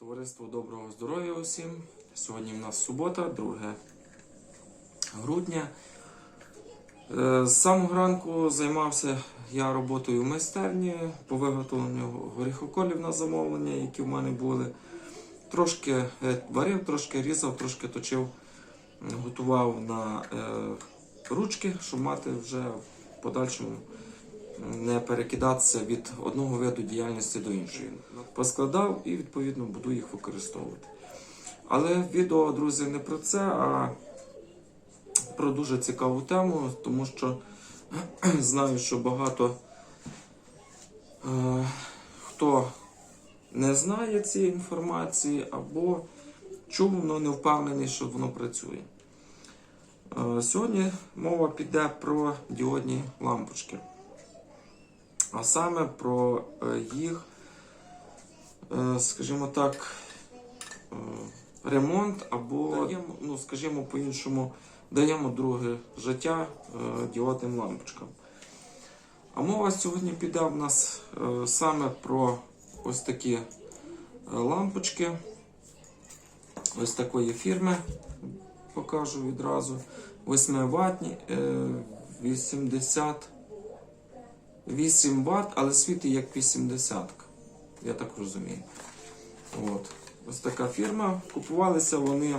Товариство доброго здоров'я усім. Сьогодні в нас субота, 2 грудня. Е, З самого ранку займався я роботою в майстерні по виготовленню горіхоколів на замовлення, які в мене були. Трошки е, варив, трошки різав, трошки точив, готував на е, ручки, щоб мати вже в подальшому не перекидатися від одного виду діяльності до іншої. Поскладав і відповідно буду їх використовувати. Але відео, друзі, не про це, а про дуже цікаву тему, тому що знаю, що багато е, хто не знає цієї інформації або чув, але не впевнений, що воно працює. Е, сьогодні мова піде про діодні лампочки а саме про е, їх, е, скажімо так, е, ремонт або, ну, скажімо по-іншому, даємо друге життя діодним лампочкам. А мова сьогодні піде в нас саме про ось такі лампочки, ось такої фірми, покажу відразу. 8 ватні, е, 80 8 Вт, але світить як 80. Я так розумію. От. Ось така фірма. Купувалися вони е,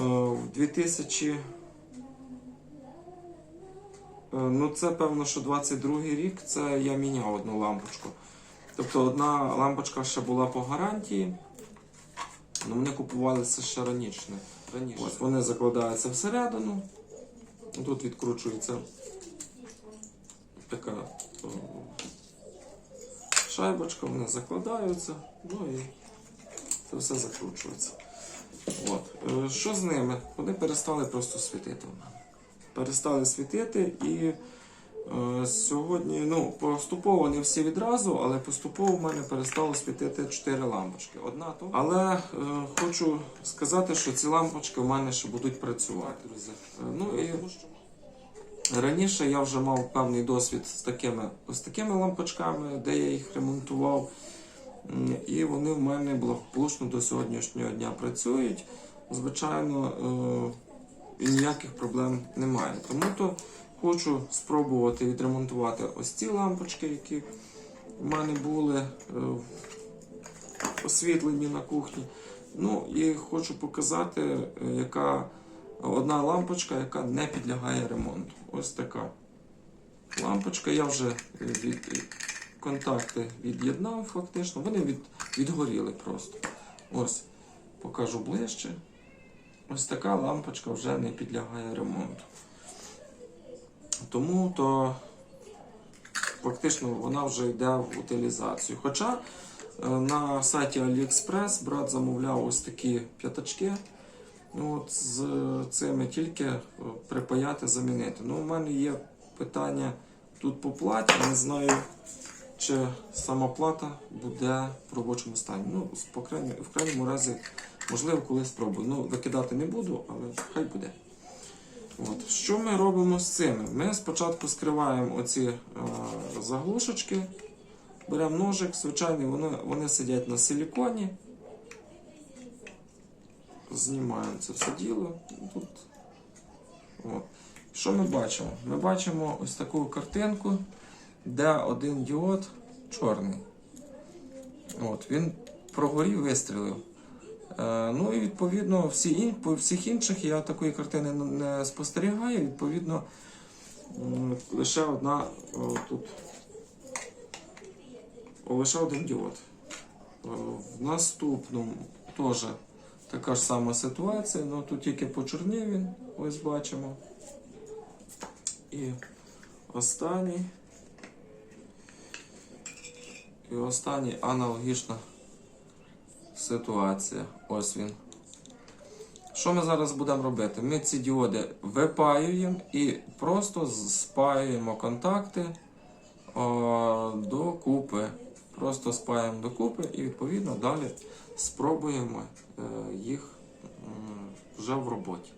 в 2000. Е, ну, це певно, що 22 рік це я міняв одну лампочку. Тобто одна лампочка ще була по гарантії. Ну, вони купувалися ще раніше. раніше. Ось вони закладаються всередину. Тут відкручується така о, шайбочка, вони закладаються, ну і це все закручується. От. Е, Що з ними? Вони перестали просто світити в мене. Перестали світити і е, сьогодні, ну, поступово не всі відразу, але поступово в мене перестало світити 4 лампочки. Одна то. Але е, хочу сказати, що ці лампочки в мене ще будуть працювати. Е, ну і Раніше я вже мав певний досвід з такими ось такими лампочками, де я їх ремонтував. І вони в мене благополучно до сьогоднішнього дня працюють. Звичайно, е, і ніяких проблем немає. Тому то хочу спробувати відремонтувати ось ці лампочки, які в мене були е, освітлені на кухні. Ну і хочу показати, е, яка одна лампочка, яка не підлягає ремонту. Ось така лампочка. Я вже від, контакти від'єднав фактично. Вони від, відгоріли просто. Ось, покажу ближче. Ось така лампочка вже не підлягає ремонту. Тому то фактично вона вже йде в утилізацію. Хоча е, на сайті AliExpress брат замовляв ось такі п'ятачки. Ну, от з цими тільки е, припаяти, замінити. Ну, у мене є питання тут по платі. Не знаю, чи сама плата буде в робочому стані. Ну, по крайній, в крайньому разі, можливо, колись спробую. Ну, викидати не буду, але хай буде. От. Що ми робимо з цими? Ми спочатку скриваємо оці е, заглушечки, беремо ножик, звичайно, вони, вони сидять на силіконі. Знімаємо це все діло. Тут. От. Що ми бачимо? Ми бачимо ось таку картинку, де один діод чорний. От, Він прогорів, вистрілив. Е, ну і відповідно всі ін, по всіх інших я такої картини не спостерігаю. Відповідно, лише одна о, тут. Лише один діод. Е, В наступному теж така ж сама ситуація, але тут тільки почорнів він, ось бачимо. І останній. І останній аналогічна ситуація. Ось він. Що ми зараз будемо робити? Ми ці діоди випаюємо і просто спаюємо контакти о, докупи. Просто спаємо докупи і відповідно далі спробуємо їх вже в роботі.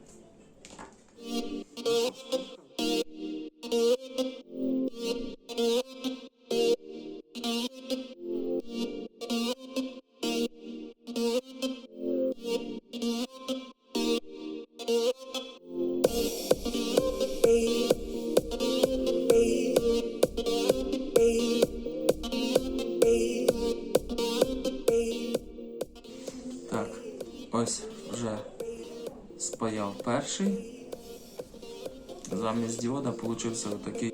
Вже спаяв перший. Замість діода получився отакий.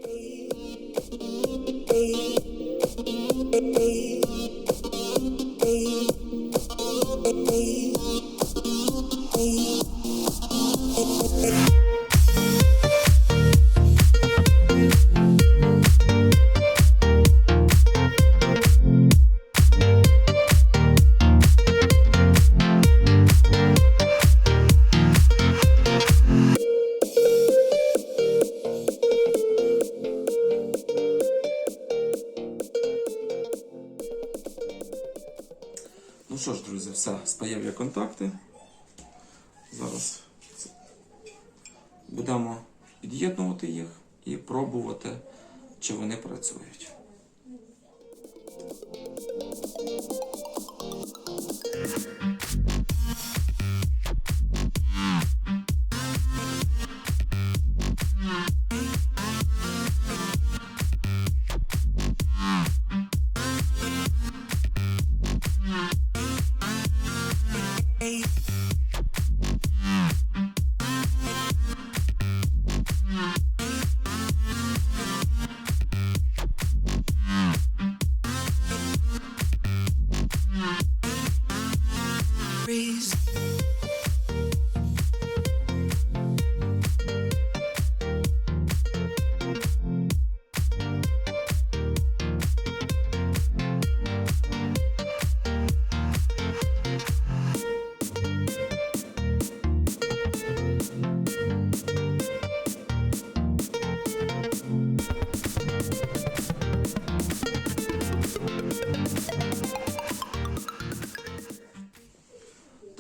Ну спаяв я контакти. Зараз будемо під'єднувати їх і пробувати, чи вони працюють.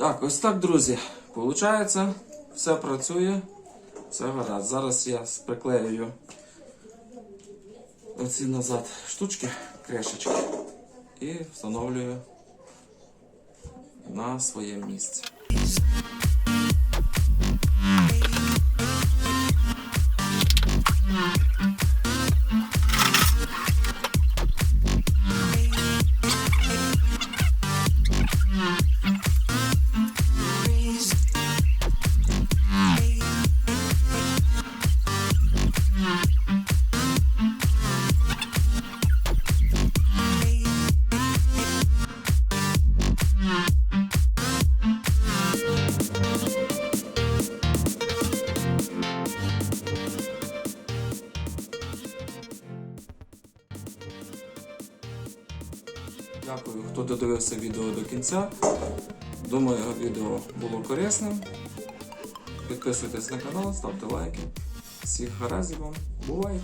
Так, ось так, друзі. Получається, все працює, все гаразд. Зараз я приклею оці назад штучки, крешечки і встановлюю на своє місце. Хто додивився відео до кінця. Думаю, відео було корисним. Підписуйтесь на канал, ставте лайки. Всіх гаразд вам. Бувайте!